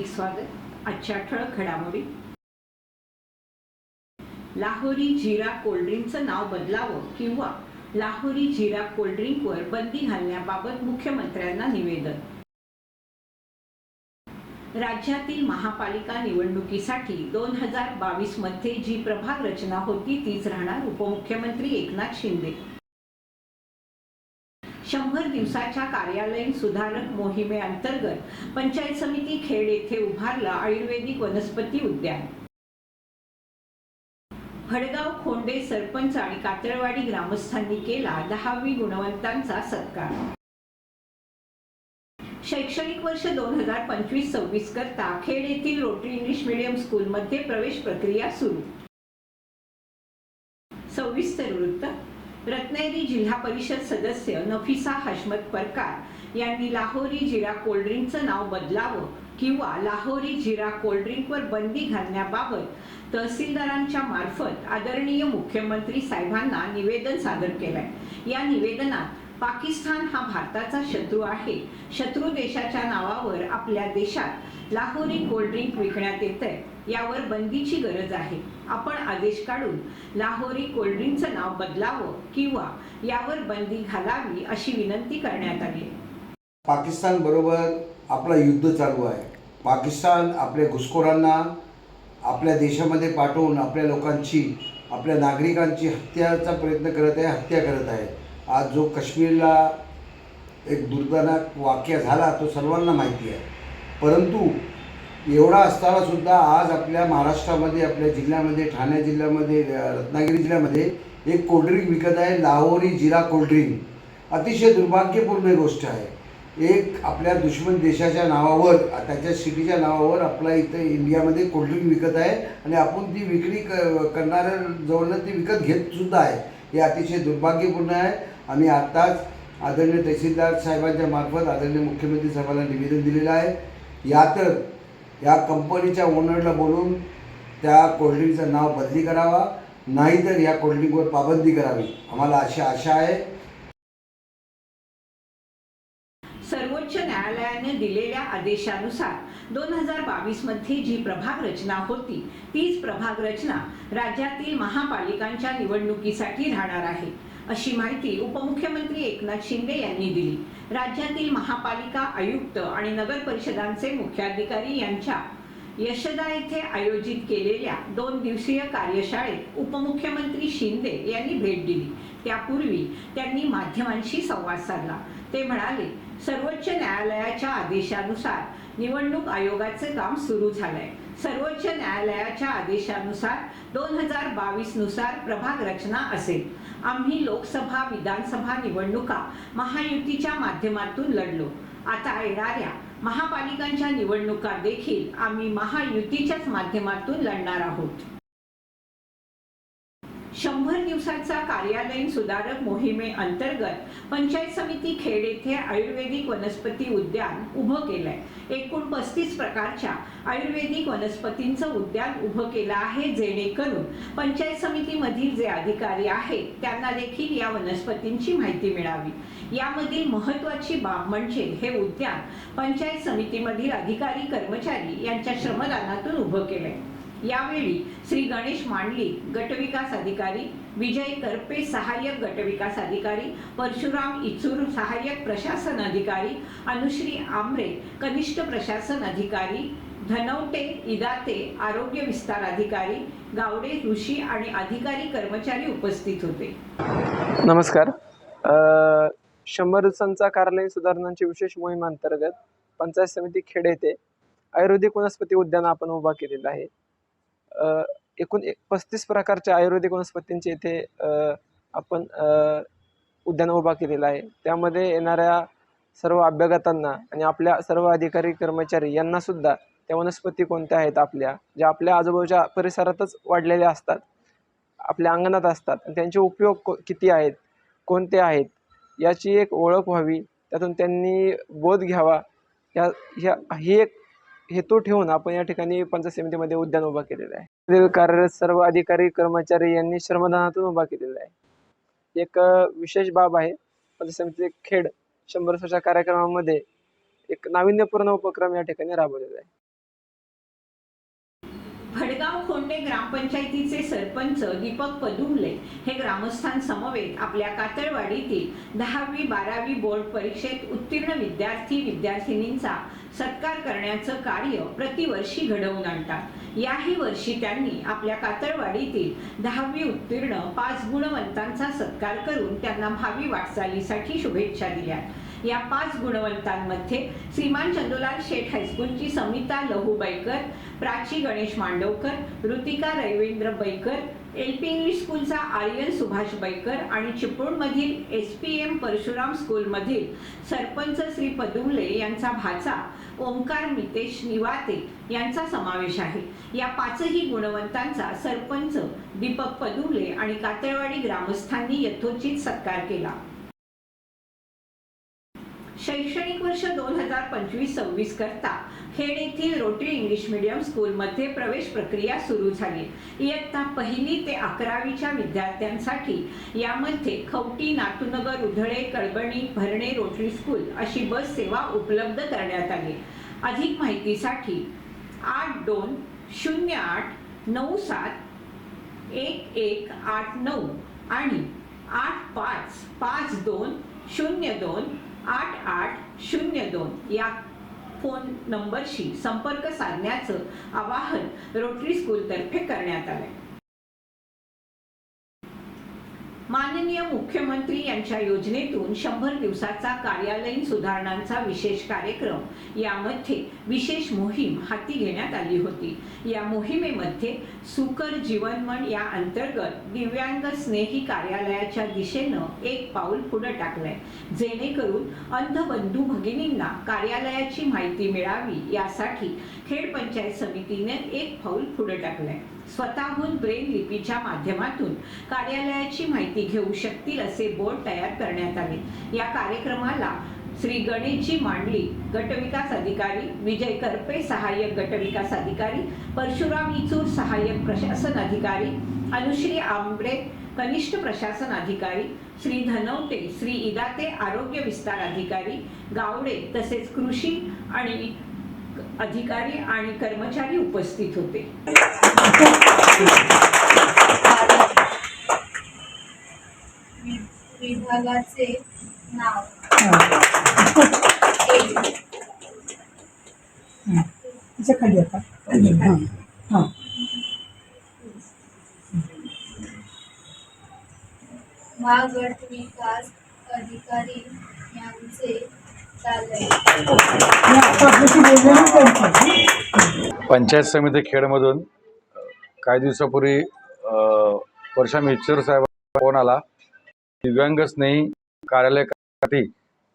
हार्दिक स्वागत. आजच्या ठळक घडामोडी. लाहोरी जिरा कोल्ड्रिंकचं नाव बदलावं किंवा लाहोरी जिरा कोल्ड्रिंकवर बंदी घालण्याबाबत मुख्यमंत्र्यांना निवेदन. राज्यातील महापालिका निवडणुकीसाठी दोन हजार बावीसमध्ये जी प्रभाग रचना होती तीच राहणार उपमुख्यमंत्री एकनाथ शिंदे. शंभर दिवसाच्या कार्यालयीन सुधारक मोहिमेअंतर्गत पंचायत समिती खेड येथे उभारलं आयुर्वेदिक वनस्पती उद्यान. हडगाव खोंडे सरपंच आणि कातळवाडी ग्रामस्थांनी केला दहावी गुणवंतांचा सत्कार. शैक्षणिक वर्ष दोन हजार पंचवीस सव्वीस करता खेड येथील रोटरी इंग्लिश मीडियम स्कूलमध्ये प्रवेश प्रक्रिया सुरू. सविस्तर वृत्त रत्नागिरी जिल्हा परिषद सदस्य नफिसा हशमत परकार यांनी लाहोरी जिरा कोल्ड्रिंकचं नाव बदलावं किंवा लाहोरी जिरा कोल्ड्रिंकवर बंदी घालण्याबाबत तहसीलदारांच्या मार्फत आदरणीय मुख्यमंत्री साहेबांना निवेदन सादर केलंय. या निवेदनात पाकिस्तान हा भारताचा शत्रू आहे. शत्रू देशाच्या नावावर आपल्या देशात लाहोरी कोल्ड्रिंक विकण्यात येत आहे यावर बंदीची गरज आहे. आपण आदेश काढून लाहोरी कोल्ड्रिंकचं नाव बदलावं किंवा यावर बंदी घालावी अशी विनंती करण्यात आली. पाकिस्तान बरोबर आपला युद्ध चालू आहे. पाकिस्तान आपल्या घुसखोरांना आपल्या देशामध्ये पाठवून आपल्या लोकांची आपल्या नागरिकांची हत्याचा प्रयत्न करत आहे हत्या करत आहे. आज जो काश्मीरला एक दुर्दनाक वाक्य झाला तो सर्वांना माहिती आहे. परंतु एवढा असतानासुद्धा आज आपल्या महाराष्ट्रामध्ये आपल्या जिल्ह्यामध्ये ठाणे जिल्ह्यामध्ये रत्नागिरी जिल्ह्यामध्ये एक कोल्ड्रिंक विकत आहे लाहोरी जिरा कोल्ड्रिंक अतिशय दुर्भाग्यपूर्ण गोष्ट आहे. एक आपल्या दुश्मन देशाच्या नावावर त्याच्या सिटीच्या नावावर आपला इथं इंडियामध्ये कोल्ड्रिंक विकत आहे आणि आपण ती विक्री क करणाऱ्या जवळनं ती विकत घेत सुद्धा आहे. हे अतिशय दुर्भाग्यपूर्ण आहे. आम्ही आत्ताच आदरणीय तहसीलदार साहेबांच्या मार्फत आदरणीय मुख्यमंत्री साहेबांना निवेदन दिलेलं आहे. या तर या कंपनीच्या ओनरला बोलून त्या कोल्ड्रिंकचं नाव बदली करावा नाहीतर या कोल्ड्रिंकवर पाबंदी करावी. आम्हाला अशी आशा आहे. सर्वोच्च न्यायालयाने दिलेल्या आदेशानुसार दोन हजार बावीसमध्ये जी प्रभाग रचना होती तीच प्रभाग रचना राज्यातील महापालिकांच्या निवडणुकीसाठी राहणार आहे. अशी माहिती उपमुख्यमंत्री एकनाथ शिंदे यांनी दिली. राज्यातील महापालिका आयुक्त आणि नगर परिषदांचे मुख्याधिकारी यांच्या यशदा येथे आयोजित केलेल्या दोन दिवसीय कार्यशाळेत उपमुख्यमंत्री शिंदे यांनी भेट दिली. त्यापूर्वी त्यांनी माध्यमांशी संवाद साधला. ते म्हणाले सर्वोच्च न्यायालयाच्या आदेशानुसार निवडणूक आयोगाचे काम सुरू झालंय. सर्वोच्च न्यायालयाच्या आदेशानुसार दोन हजार बावीसनुसार प्रभाग रचना असेल. आम्ही लोकसभा विधानसभा निवडणुका महायुतीच्या माध्यमातून लढलो. आता येणाऱ्या महापालिकांच्या निवडणुका देखील आम्ही महायुतीच्याच माध्यमातून लढणार आहोत. शंभर दिवसाचा कार्यालयीन सुधारक मोहिमे अंतर्गत पंचायत समिती खेड येथे आयुर्वेदिक वनस्पती उद्यान उभं केलंय. एकूण पस्तीस प्रकारच्या आयुर्वेदिक वनस्पतींचं उद्यान उभं केलं आहे जेणेकरून पंचायत समितीमधील जे अधिकारी आहेत त्यांना देखील या वनस्पतींची माहिती मिळावी. यामधील महत्वाची बाब म्हणजे हे उद्यान पंचायत समितीमधील अधिकारी कर्मचारी यांच्या श्रमदानातून उभं केलंय. यावेळी श्री गणेश मांडली गटविकास अधिकारी विजय करपे सहाय्यक गटविकास अधिकारी परशुराम इचूर सहाय्यक प्रशासन अधिकारी अनुश्री आमरे कनिष्ठ प्रशासन अधिकारी धनवटे इदाते आरोग्य विस्तार अधिकारी गावडे ऋषी आणि अधिकारी कर्मचारी उपस्थित होते. नमस्कार. शंभर दिवसांचा कार्यालयीन सुधारणांची विशेष मोहिमांतर्गत पंचायत समिती खेड येथे आयुर्वेदिक वनस्पती उद्यान आपण उभा केलेला आहे. एकूण एक पस्तीस प्रकारच्या आयुर्वेदिक वनस्पतींचे इथे आपण उद्यान उभा केलेलं आहे. त्यामध्ये येणाऱ्या सर्व अभ्यागतांना आणि आपल्या सर्व अधिकारी कर्मचारी यांना सुद्धा त्या वनस्पती कोणत्या आहेत आपल्या ज्या आपल्या आजूबाजूच्या परिसरातच वाढलेल्या असतात आपल्या अंगणात असतात आणि त्यांचे उपयोग को किती आहेत कोणते आहेत याची एक ओळख व्हावी त्यातून त्यांनी बोध घ्यावा या ह्या ही एक हेतू ठेवून आपण या ठिकाणी पंचायत समितीमध्ये उद्यान उभा केलेलं आहे. कार्यरत सर्व अधिकारी कर्मचारी यांनी श्रमदानातून उभा केलेला आहे. एक विशेष बाब आहे पंचायत समिती खेड शंभर वर्षाच्या कार्यक्रमामध्ये एक नाविन्यपूर्ण उपक्रम या ठिकाणी राबवलेला आहे. भडगाव खोंडे ग्रामपंचायतीचे सरपंच दीपक पदुमले हे ग्रामस्थांसमवेत आपल्या कातळवाडीतील दहावी बारावी बोर्ड परीक्षेत उत्तीर्ण विद्यार्थी विद्यार्थिनींचा सत्कार करण्याचं कार्य प्रतिवर्षी घडवून आणतात. याही वर्षी त्यांनी आपल्या कातळवाडीतील दहावी उत्तीर्ण पाच गुणवंतांचा सत्कार करून त्यांना भावी वाटचालीसाठी शुभेच्छा दिल्या या पाच गुणवंतांमध्ये श्रीमान चंदुलाल शेठ हायस्कूलची Samita Lahu Baikar Prachi Ganesh Mandavkar Rutika Ravindra Baikar L P English स्कूलचा Aryan Subhash Baikar आणि चिपळूणमधील एस पी एम परशुराम स्कूलमधील सरपंच श्री पदुमले यांचा भाचा ओंकार मितेश निवाते यांचा समावेश आहे. या पाचही गुणवंतांचा सरपंच दीपक पदुमले आणि कातळवाडी ग्रामस्थांनी यथोचित सत्कार केला. शैक्षणिक वर्ष दोन हजार पंचवीस सव्वीस करता खेड येथील रोटरी इंग्लिश मीडियम स्कूलमध्ये प्रवेश प्रक्रिया सुरू झाली. इयत्ता पहिली ते अकरावीच्या विद्यार्थ्यांसाठी यामध्ये खवटी नातूनगर उधळे कळबणी भरणे रोटरी स्कूल अशी बस सेवा उपलब्ध करण्यात आली. अधिक माहितीसाठी आठ दोन शून्य आठ नऊ सात एक एक आठ नऊ आणि आठ पाच पाच दोन शून्य दोन आठ आठ शून्य दोन या फोन नंबरशी संपर्क साधण्याचं आवाहन रोटरी स्कूलतर्फे करण्यात आलंय. माननीय मुख्यमंत्री यांच्या योजनेतून शंभर दिवसाचा कार्यालयीन सुधारणांचा विशेष कार्यक्रम यामध्ये विशेष मोहीम हाती घेण्यात आली होती. या मोहिमेमध्ये सुकर जीवनमन या अंतर्गत दिव्यांग स्नेही कार्यालयाच्या दिशेनं एक पाऊल पुढे टाकलंय. जेणेकरून अंधबंधू भगिनींना कार्यालयाची माहिती मिळावी यासाठी खेड पंचायत समितीने एक पाऊल पुढे टाकलंय. स्वतःहून ब्रेन लिपीच्या माध्यमातून कार्यालयाची माहिती घेऊ शकतील असे बोर्ड तयार करण्यात आले. या कार्यक्रमाला श्री गणेशजी मांडली गटविकास अधिकारी विजय करपे सहाय्यक गटविकास अधिकारी परशुराम इचूर सहाय्यक प्रशासन अधिकारी अनुश्री आंबरे कनिष्ठ प्रशासन अधिकारी श्री धनवटे श्री इदाते आरोग्य विस्तार अधिकारी गावडे तसेच कृषी आणि अधिकारी आणि कर्मचारी उपस्थित होते. विभागाचे नाव. त्याच्याखाली आता. हां. हां. महागट विकास अधिकारी यांचे पंचायत समिती खेडमधून काही दिवसापूर्वी वर्षा मिच्चूर साहेब फोन आला. दिव्यांग स्नेही कार्यालयासाठी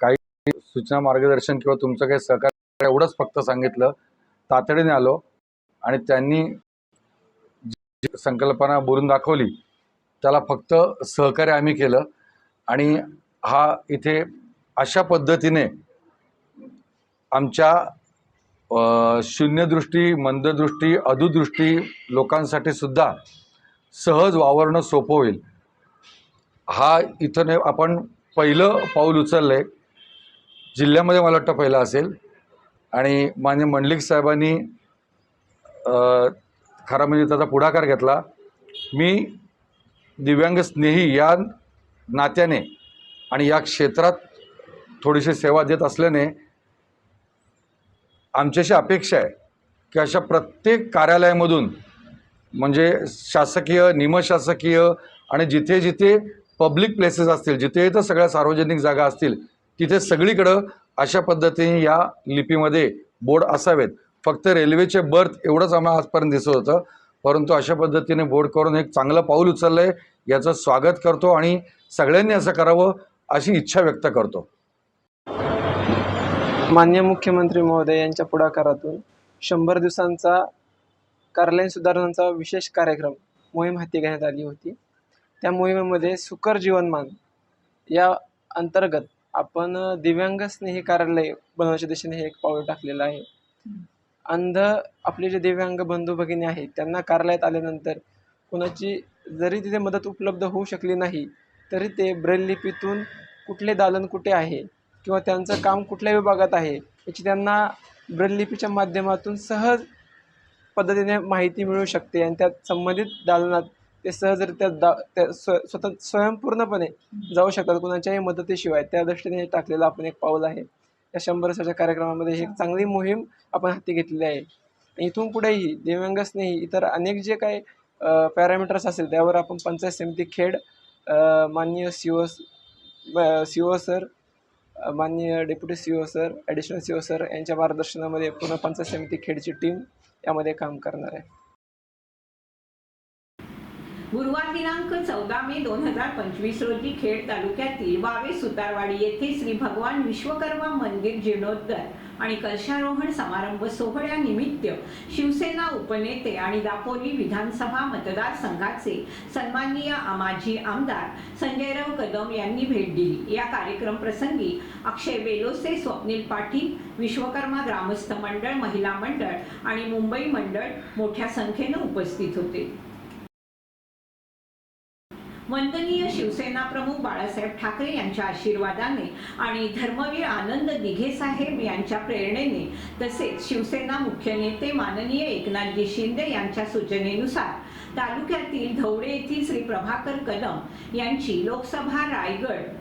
काही सूचना मार्गदर्शन किंवा तुमचं काही सहकार्य एवढंच फक्त सांगितलं. तातडीने आलो आणि त्यांनी जी संकल्पना बोलून दाखवली त्याला फक्त सहकार्य आम्ही केलं आणि हा इथे अशा पद्धतीने आमच्या शून्यदृष्टी मंददृष्टी अधुदृष्टी लोकांसाठी सुद्धा सहज वावरणं सोपं होईल. हा इथं ने आपण पहिलं पाऊल उचललं आहे जिल्ह्यामध्ये मला वाटतं पहिलं असेल. आणि मान्य मंडलिक साहेबांनी खरा म्हणजे त्याचा पुढाकार घेतला. मी दिव्यांग स्नेही या नात्याने आणि या क्षेत्रात थोडीशी सेवा देत असल्याने आमच्याशी अपेक्षा आहे की अशा प्रत्येक कार्यालयामधून म्हणजे शासकीय निमशासकीय आणि जिथे जिथे पब्लिक प्लेसेस असतील जिथे इथं सगळ्या सार्वजनिक जागा असतील तिथे सगळीकडं अशा पद्धतीने या लिपीमध्ये बोर्ड असावेत. फक्त रेल्वेचे बर्थ एवढंच आम्हाला आजपर्यंत दिसत होतं. परंतु अशा पद्धतीने बोर्ड करून एक चांगलं पाऊल उचललं आहे याचं स्वागत करतो आणि सगळ्यांनी असं करावं अशी इच्छा व्यक्त करतो. मान्य मुख्यमंत्री महोदय यांच्या पुढाकारातून शंभर दिवसांचा कार्यालयीन सुधारणांचा विशेष कार्यक्रम मोहीम हाती घेण्यात आली होती. त्या मोहिमेमध्ये सुकर जीवनमान या अंतर्गत आपण दिव्यांग स्नेही कार्यालय बनवण्याच्या दिशेने हे एक पाऊल टाकलेलं आहे. अंध आपले जे दिव्यांग बंधू भगिनी आहेत त्यांना कार्यालयात आल्यानंतर कोणाची जरी तिथे मदत उपलब्ध होऊ शकली नाही तरी ते ब्रेल लिपीतून कुठले दालन कुठे आहे किंवा त्यांचं काम कुठल्या विभागात आहे याची त्यांना ब्रेल लिपीच्या माध्यमातून सहज पद्धतीने माहिती मिळू शकते आणि त्यात संबंधित दालनात ते सहजरित्या दा त्या स्व स्वतः स्वयंपूर्णपणे जाऊ शकतात. कुणाच्याही मदतीशिवाय त्या दृष्टीने हे टाकलेलं आपण एक पाऊल आहे. या शंभर वर्षाच्या कार्यक्रमामध्ये ही एक चांगली मोहीम आपण हाती घेतलेली आहे. आणि इथून पुढेही दिव्यांग स्नेही इतर अनेक जे काही पॅरामीटर्स असेल त्यावर आपण पंचायत समिती खेड माननीय C O C O sir माननीय deputy C O sir additional C O sir यांच्या मार्गदर्शनामध्ये पूर्ण पंचायत समिती खेडची टीम यामध्ये काम करणार आहे. गुरुवार दिनांक चौदा मे दोन हजार पंचवीस रोजी खेड तालुक्यातील वावे सुतारवाडी येथे श्री भगवान विश्वकर्मा मंदिर जीर्णोद्धार आणि कलशारोहण समारंभ सोहळ्यानिमित्त शिवसेना उपनेते आणि दापोली विधानसभा मतदारसंघाचे सन्माननीय माजी आमदार संजयराव कदम यांनी भेट दिली. या कार्यक्रम प्रसंगी अक्षय बेलोसे स्वप्नील पाटील विश्वकर्मा ग्रामस्थ मंडळ महिला मंडळ आणि मुंबई मंडळ मोठ्या संख्येनं उपस्थित होते. वंदनीय शिवसेना प्रमुख बाळासाहेब ठाकरे यांच्या आशीर्वादाने आणि धर्मवीर आनंद दिघे साहेब यांच्या प्रेरणेने तसेच शिवसेना मुख्य नेते माननीय एकनाथजी शिंदे यांच्या सूचनेनुसार तालुक्यातील धवडे येथील श्री प्रभाकर कदम यांची लोकसभा रायगड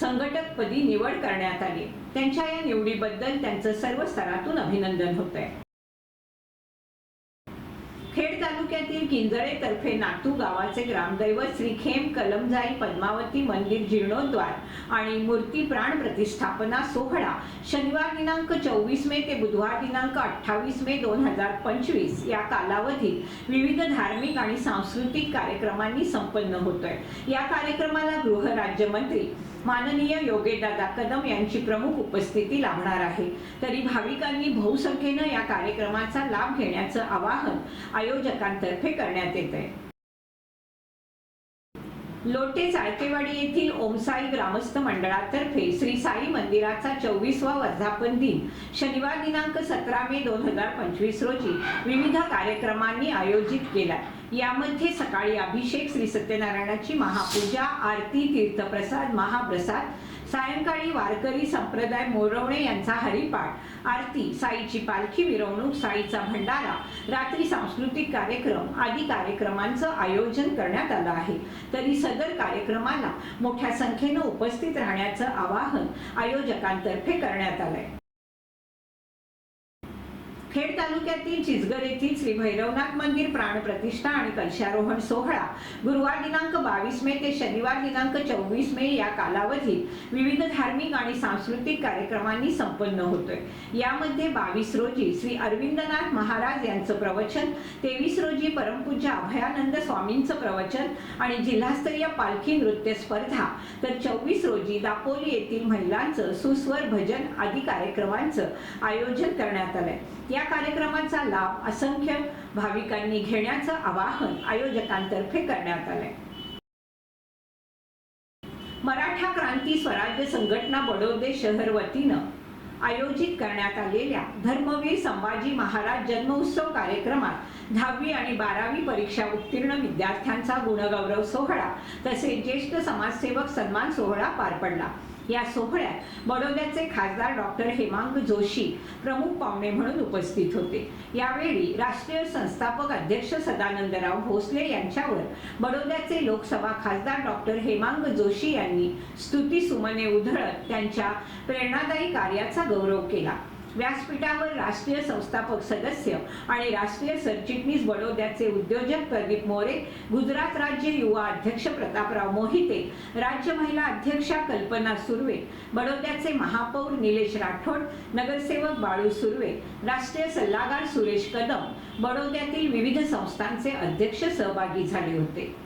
संघटकपदी निवड करण्यात आली. त्यांच्या या निवडीबद्दल त्यांचं सर्व स्तरातून अभिनंदन होत आहे खेड तालुक्यातील किंजळे तर्फे नातू गावाचे ग्रामदैवत श्री खेम कलमजाई पद्मावती मंदिर जीर्णोद्वार आणि मूर्ती प्राण प्रतिष्ठापना सोहळा शनिवार दिनांक चोवीस मे ते बुधवार दिनांक अठ्ठावीस मे दोन हजार पंचवीस या कालावधीत विविध धार्मिक आणि सांस्कृतिक कार्यक्रमांनी संपन्न होतोय. या कार्यक्रमाला गृहराज्यमंत्री माननीय योगेशदादा कदम यांची प्रमुख उपस्थिती लाभणार आहे. तरी भाविकांनी बहुसंख्येनं या कार्यक्रमाचा लाभ घेण्याचं आवाहन आयोजकांतर्फे करण्यात येत आहे. लोटे चाळकेवाडी येथील ओमसाई ग्रामस्थ मंडळातर्फे श्री साई मंदिराचा चोवीसवा वर्धापन दिन शनिवार दिनांक सतरा मे दोन हजार पंचवीस रोजी विविध कार्यक्रमांनी आयोजित केला. यामध्ये सकाळी अभिषेक श्री सत्यनारायणाची महापूजा आरती तीर्थप्रसाद महाप्रसाद सायंकाळी वारकरी संप्रदाय मोरवणे यांचा हरिपाठ आरती साईची पालखी मिरवणूक साईचा भंडारा रात्री सांस्कृतिक कार्यक्रम आदी कार्यक्रमांचं आयोजन करण्यात आलं आहे. तरी सदर कार्यक्रमाला मोठ्या संख्येनं उपस्थित राहण्याचं आवाहन आयोजकांतर्फे करण्यात आलंय. खेड तालुक्यातील चिचगर येथील श्री भैरवनाथ मंदिर प्राणप्रतिष्ठा आणि कलशारोहण सोहळा गुरुवार दिनांक बावीस मे ते शनिवार दिनांक चोवीस मे या कालावधीत विविध धार्मिक आणि सांस्कृतिक कार्यक्रमांनी संपन्न होतोय. यामध्ये बावीस रोजी श्री अरविंदनाथ महाराज यांचं प्रवचन तेवीस रोजी परमपूज्य अभयानंद स्वामींचं प्रवचन आणि जिल्हास्तरीय पालखी नृत्य स्पर्धा तर चोवीस रोजी दापोली येथील महिलांचं सुस्वर भजन आदी कार्यक्रमांचं आयोजन करण्यात आलंय. या कार्यक्रमाचा लाभ असंख्य भाविकांनी घेण्याचं आवाहन आयोजकांतर्फे करण्यात आलंय. मराठा क्रांती स्वराज्य संघटना बडोदे शहर वतीनं आयोजित करण्यात आलेल्या धर्मवीर संभाजी महाराज जन्मोत्सव कार्यक्रमात दहावी आणि बारावी परीक्षा उत्तीर्ण विद्यार्थ्यांचा गुणगौरव सोहळा तसेच ज्येष्ठ समाजसेवक सन्मान सोहळा पार पडला. या सोहळ्यात बडोद्याचे खासदार डॉक्टर हेमांग जोशी प्रमुख पाहुणे म्हणून उपस्थित होते. यावेळी राष्ट्रीय संस्थापक अध्यक्ष सदानंदराव भोसले यांच्यावर बडोद्याचे लोकसभा खासदार डॉक्टर हेमांग जोशी यांनी स्तुती सुमने उधळत त्यांच्या प्रेरणादायी कार्याचा गौरव केला. व्यासपीठावर राष्ट्रीय संस्थापक सदस्य आणि राष्ट्रीय सरचिटणीस बडोद्याचे उद्योजक प्रदीप मोरे गुजरात राज्य युवा अध्यक्ष प्रतापराव मोहिते राज्य महिला अध्यक्षा कल्पना सुर्वे बडोद्याचे महापौर निलेश राठोड नगरसेवक बाळू सुर्वे राष्ट्रीय सल्लागार सुरेश कदम बडोद्यातील विविध संस्थांचे अध्यक्ष सहभागी झाले होते.